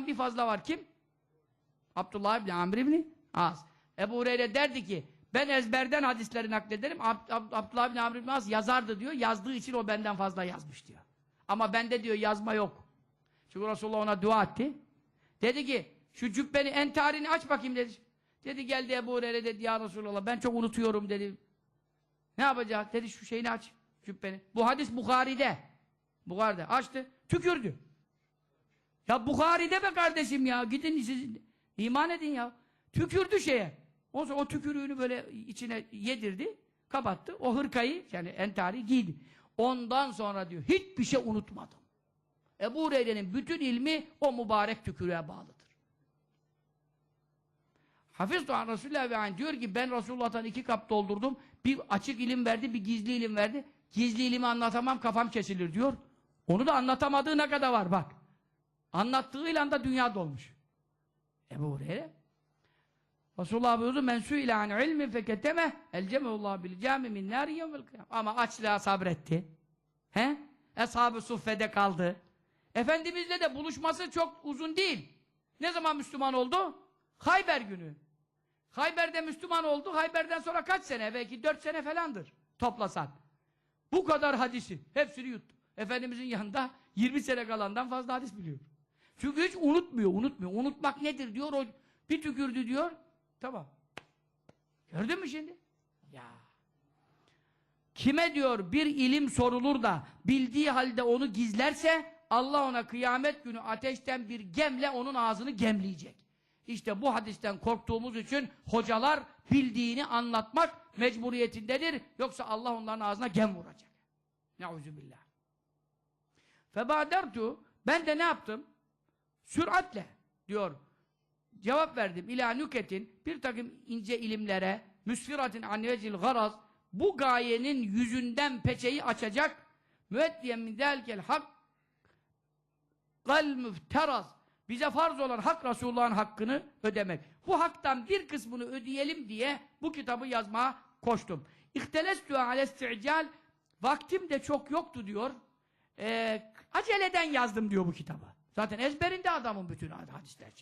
bir fazla var. Kim? Abdullah ibn Amr ibn Az. Ebu Hureyre derdi ki ben ezberden hadisleri naklederim. Ab Ab Abdullah ibn Amr ibn Az yazardı diyor. Yazdığı için o benden fazla yazmış diyor. Ama bende diyor yazma yok. Çünkü Resulullah ona dua etti. Dedi ki şu cübbeni entarini aç bakayım dedi. Dedi geldi Ebu Hureyre dedi ya Resulallah ben çok unutuyorum dedi. Ne yapacak? Dedi şu şeyini aç cübbeni. Bu hadis Bukhari'de. Bukhari'de. Açtı. Tükürdü. Ya Bukhari'de be kardeşim ya. Gidin siz iman edin ya. Tükürdü şeye. O, o tükürüğünü böyle içine yedirdi. Kapattı. O hırkayı yani entari giydi. Ondan sonra diyor hiçbir şey unutmadım. Ebu Hureyre'nin bütün ilmi o mübarek tükürüğe bağlıdır. Hafiz Doğan Resulullah ve diyor ki ben Resulullah'tan iki kap doldurdum. Bir açık ilim verdi, bir gizli ilim verdi. Gizli ilimi anlatamam, kafam kesilir diyor. Onu da anlatamadığı ne kadar var bak. Anlattığıyla da dünya dolmuş. Ebu Hureyre Resulullah buyurdu men su'ile an ilmin feketeme elcemeullah bil cami min nari yevmel kıyam. Ama açlığa sabretti. He? Eshab-ı suffede kaldı. Efendimizle de buluşması çok uzun değil. Ne zaman Müslüman oldu? Hayber günü. Hayber'de Müslüman oldu. Hayber'den sonra kaç sene? Belki dört sene falandır toplasan. Bu kadar hadisi. Hepsini yuttu. Efendimizin yanında 20 sene kalandan fazla hadis biliyor. Çünkü hiç unutmuyor, unutmuyor. Unutmak nedir diyor, o bir tükürdü diyor. Tamam. Gördün mü şimdi? Ya. Kime diyor bir ilim sorulur da bildiği halde onu gizlerse Allah ona kıyamet günü ateşten bir gemle onun ağzını gemleyecek. İşte bu hadisten korktuğumuz için hocalar bildiğini anlatmak mecburiyetindedir. Yoksa Allah onların ağzına gem vuracak. Neuzubillah. Febadertu ben de ne yaptım? Süratle diyor. Cevap verdim. İlâ nüketin bir takım ince ilimlere müsfiratin annevecil garaz bu gayenin yüzünden peçeyi açacak müeddiyen min delkel hak gal müfteraz bize farz olan hak Resulullah'ın hakkını ödemek. Bu haktan bir kısmını ödeyelim diye bu kitabı yazmaya koştum. İhtelestü alesti'cal vaktim de çok yoktu diyor. Ee, aceleden yazdım diyor bu kitabı. Zaten ezberinde adamın bütün hadisler.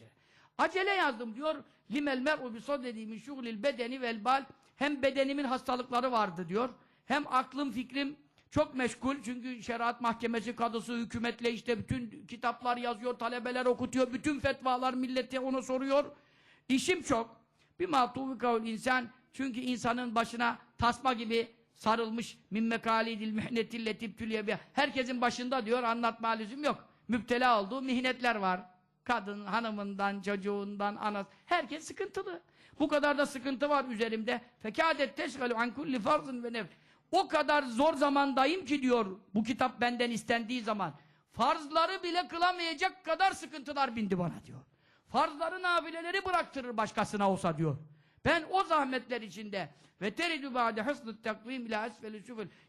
Acele yazdım diyor. Limel mer'u bi sadedi min şuglil bedeni vel bal. Hem bedenimin hastalıkları vardı diyor. Hem aklım fikrim çok meşgul. Çünkü şeriat mahkemesi kadısı hükümetle işte bütün kitaplar yazıyor, talebeler okutuyor. Bütün fetvalar millete onu soruyor. İşim çok. Bir matuvi kavl insan çünkü insanın başına tasma gibi sarılmış min mekalidil mihnetil tüliye bir herkesin başında diyor anlatma lüzum yok. Müptela olduğu mihnetler var. Kadın, hanımından, çocuğundan, anası. Herkes sıkıntılı. Bu kadar da sıkıntı var üzerimde. Fekâdet teşgalu an kulli farzın ve nef. O kadar zor zamandayım ki diyor bu kitap benden istendiği zaman. Farzları bile kılamayacak kadar sıkıntılar bindi bana diyor. Farzları nafileleri bıraktırır başkasına olsa diyor. Ben o zahmetler içinde ve teridü ba'de hısnı takvim ila esfeli.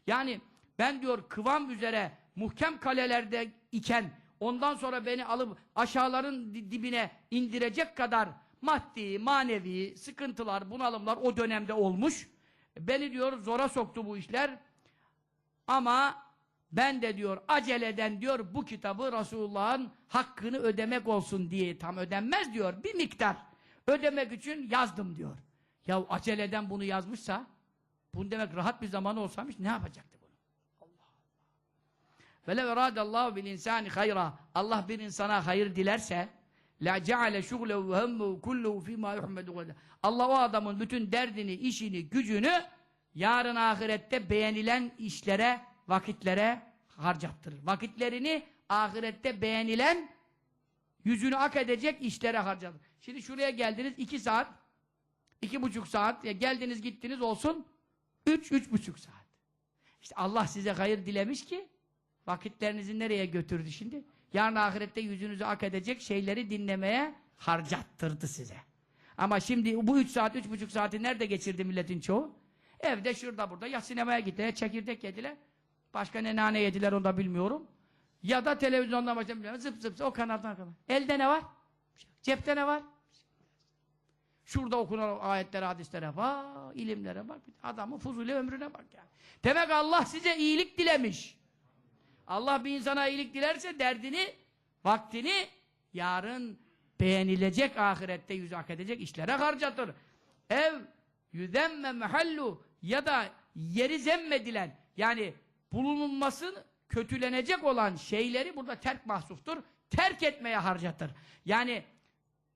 Yani ben diyor kıvam üzere muhkem kalelerde iken ondan sonra beni alıp aşağıların di- dibine indirecek kadar maddi, manevi sıkıntılar, bunalımlar o dönemde olmuş. Beni diyor zora soktu bu işler. Ama ben de diyor aceleden diyor bu kitabı Resulullah'ın hakkını ödemek olsun diye tam ödenmez diyor bir miktar ödemek için yazdım diyor. Ya aceleden bunu yazmışsa bunu demek rahat bir zaman olsaymış ne yapacaktı? Velev eradallahu bil insani hayra Allah bir insana hayır dilerse la ceale şuglehu ve hemmehu kulluhu fîmâ yuhmedu. Allah o adamın bütün derdini, işini, gücünü yarın ahirette beğenilen işlere, vakitlere harcattırır. Vakitlerini ahirette beğenilen yüzünü ak edecek işlere harcadır. Şimdi şuraya geldiniz iki saat, iki buçuk saat, ya geldiniz gittiniz olsun üç, üç buçuk saat. İşte Allah size hayır dilemiş ki vakitlerinizi nereye götürdü şimdi? Yarın ahirette yüzünüzü ak edecek şeyleri dinlemeye harcattırdı size. Ama şimdi bu üç saat, üç buçuk saati nerede geçirdi milletin çoğu? Evde, şurada, burada. Ya sinemaya gittiler, çekirdek yediler. Başka ne nane yediler onu da bilmiyorum. Ya da televizyondan başka bilmiyorum. Zıp zıp o kanaldan kadar. Elde ne var? Cepte ne var? Şurada okunan ayetlere, hadislere bak, ilimlere bak. Adamın fuzuli ömrüne bak yani. Demek Allah size iyilik dilemiş. Allah bir insana iyilik dilerse derdini, vaktini yarın beğenilecek ahirette yüz hak edecek işlere harcatır. Ev yüzemme mehallu ya da yeri zemmedilen yani bulunulması kötülenecek olan şeyleri burada terk mahsuftur. Terk etmeye harcatır. Yani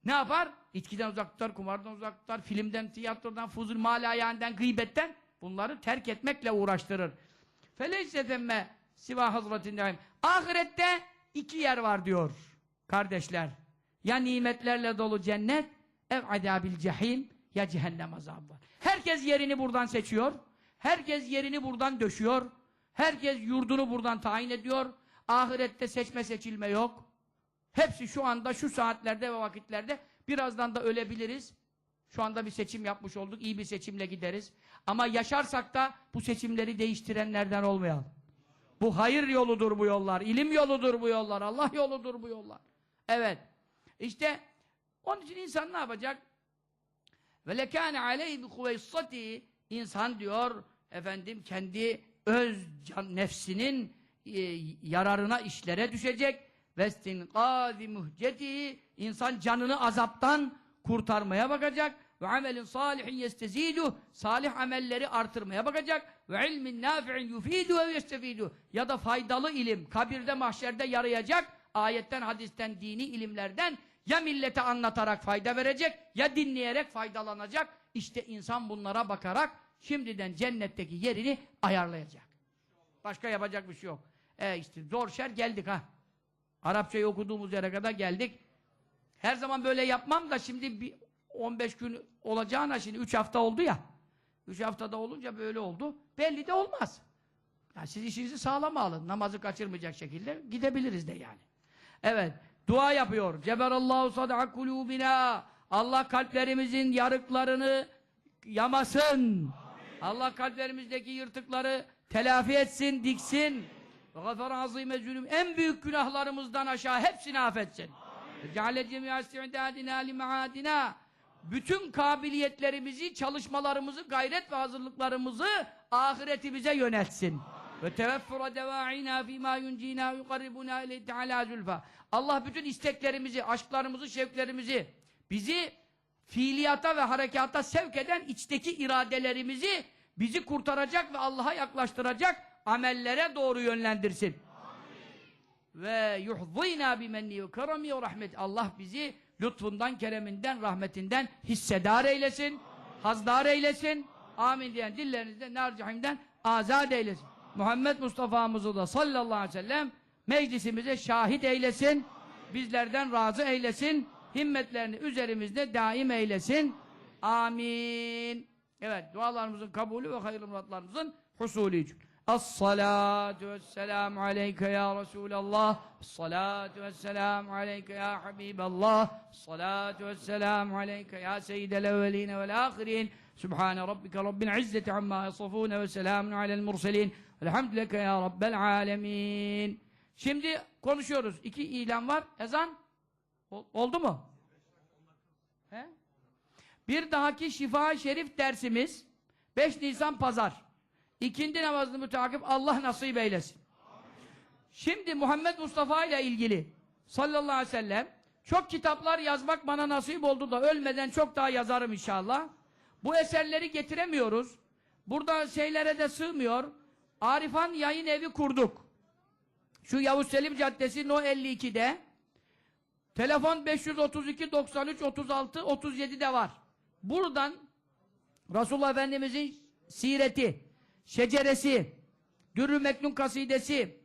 ne yapar? İçkiden uzak tutar, kumardan uzak tutar, filmden, tiyatrodan, fuzul malayaninden, gıybetten bunları terk etmekle uğraştırır. Feleyse zemme siva hazretinde Ahirette iki yer var diyor kardeşler. Ya nimetlerle dolu cennet, ev adabil cehim, ya cehennem azabı var. Herkes yerini buradan seçiyor. Herkes yerini buradan döşüyor. Herkes yurdunu buradan tayin ediyor. Ahirette seçme seçilme yok. Hepsi şu anda, şu saatlerde ve vakitlerde birazdan da ölebiliriz. Şu anda bir seçim yapmış olduk. iyi bir seçimle gideriz. Ama yaşarsak da bu seçimleri değiştirenlerden olmayalım. Bu hayır yoludur bu yollar. ilim yoludur bu yollar. Allah yoludur bu yollar. Evet. İşte onun için insan ne yapacak? Ve lekâne aleyhi bi kuveyssati insan diyor efendim kendi öz can, nefsinin e, yararına işlere düşecek vestinqâzi muhceti insan canını azaptan kurtarmaya bakacak ve amelin salihin yestezidu. Salih amelleri artırmaya bakacak. Ve ilmin nafi'in yufidu ve yestefidu ya da faydalı ilim kabirde mahşerde yarayacak. Ayetten hadisten dini ilimlerden ya millete anlatarak fayda verecek ya dinleyerek faydalanacak. İşte insan bunlara bakarak şimdiden cennetteki yerini ayarlayacak. Başka yapacak bir şey yok. E işte zor şer geldik ha. Arapçayı okuduğumuz yere kadar geldik. Her zaman böyle yapmam da şimdi bir 15 gün olacağına şimdi 3 hafta oldu ya. 3 haftada olunca böyle oldu. Belli de olmaz. Yani siz işinizi sağlam alın. Namazı kaçırmayacak şekilde gidebiliriz de yani. Evet. Dua yapıyor. Ceberallahu sad'a kulubina. Allah kalplerimizin yarıklarını yamasın. Allah kalplerimizdeki yırtıkları telafi etsin, diksin. Ve gafara azime zulüm. En büyük günahlarımızdan aşağı hepsini affetsin. Ceale cemi'a isti'dadina li maadina. Bütün kabiliyetlerimizi, çalışmalarımızı, gayret ve hazırlıklarımızı ahiretimize yöneltsin. Ve teveffura deva'ina fîmâ yuncînâ yukarribuna ile teâlâ zülfâ. Allah bütün isteklerimizi, aşklarımızı, şevklerimizi, bizi fiiliyata ve harekata sevk eden içteki iradelerimizi bizi kurtaracak ve Allah'a yaklaştıracak amellere doğru yönlendirsin ve yuhzînâ bimenni ve keremi ve rahmet. Allah bizi lütfundan, kereminden, rahmetinden hissedar eylesin, hazdar eylesin. Amin diyen dillerinizde nar cehimden azad eylesin. Muhammed Mustafa'mızı da sallallahu aleyhi ve sellem meclisimize şahit eylesin. Bizlerden razı eylesin. Himmetlerini üzerimizde daim eylesin. Amin. Evet, dualarımızın kabulü ve hayırlı muratlarımızın husulü için. الصلاة والسلام عليك يا رسول الله الصلاة والسلام عليك يا حبيب الله الصلاة والسلام عليك يا سيد الأولين والآخرين سبحان ربك رب العزة عما يصفون وسلام على المرسلين الحمد لك يا رب العالمين Şimdi konuşuyoruz. İki ilan var. Ezan Ol- oldu mu? He? Bir dahaki Şifa Şerif dersimiz 5 Nisan Pazar. İkindi namazını müteakip Allah nasip eylesin. Şimdi Muhammed Mustafa ile ilgili sallallahu aleyhi ve sellem çok kitaplar yazmak bana nasip oldu da ölmeden çok daha yazarım inşallah. Bu eserleri getiremiyoruz. Burada şeylere de sığmıyor. Arifan yayın evi kurduk. Şu Yavuz Selim Caddesi No 52'de. Telefon 532 93 36 37'de var. Buradan Resulullah Efendimizin sireti, şeceresi, Dürrü Meknun kasidesi,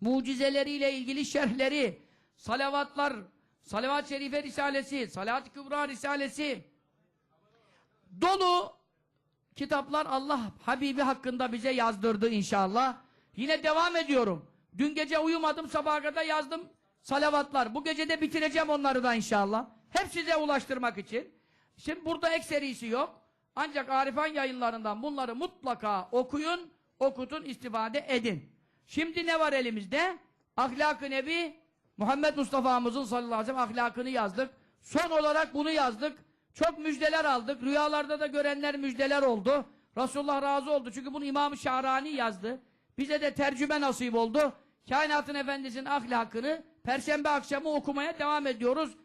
mucizeleriyle ilgili şerhleri, salavatlar, salavat-ı şerife risalesi, salat-ı kübra risalesi, dolu kitaplar Allah Habibi hakkında bize yazdırdı inşallah. Yine devam ediyorum. Dün gece uyumadım, sabaha kadar yazdım salavatlar. Bu gece de bitireceğim onları da inşallah. Hep size ulaştırmak için. Şimdi burada ekserisi yok. Ancak Arifan yayınlarından bunları mutlaka okuyun, okutun, istifade edin. Şimdi ne var elimizde? Ahlak-ı Nebi, Muhammed Mustafa'mızın sallallahu aleyhi ve sellem ahlakını yazdık. Son olarak bunu yazdık. Çok müjdeler aldık. Rüyalarda da görenler müjdeler oldu. Resulullah razı oldu. Çünkü bunu İmam-ı Şahrani yazdı. Bize de tercüme nasip oldu. Kainatın Efendisi'nin ahlakını Perşembe akşamı okumaya devam ediyoruz.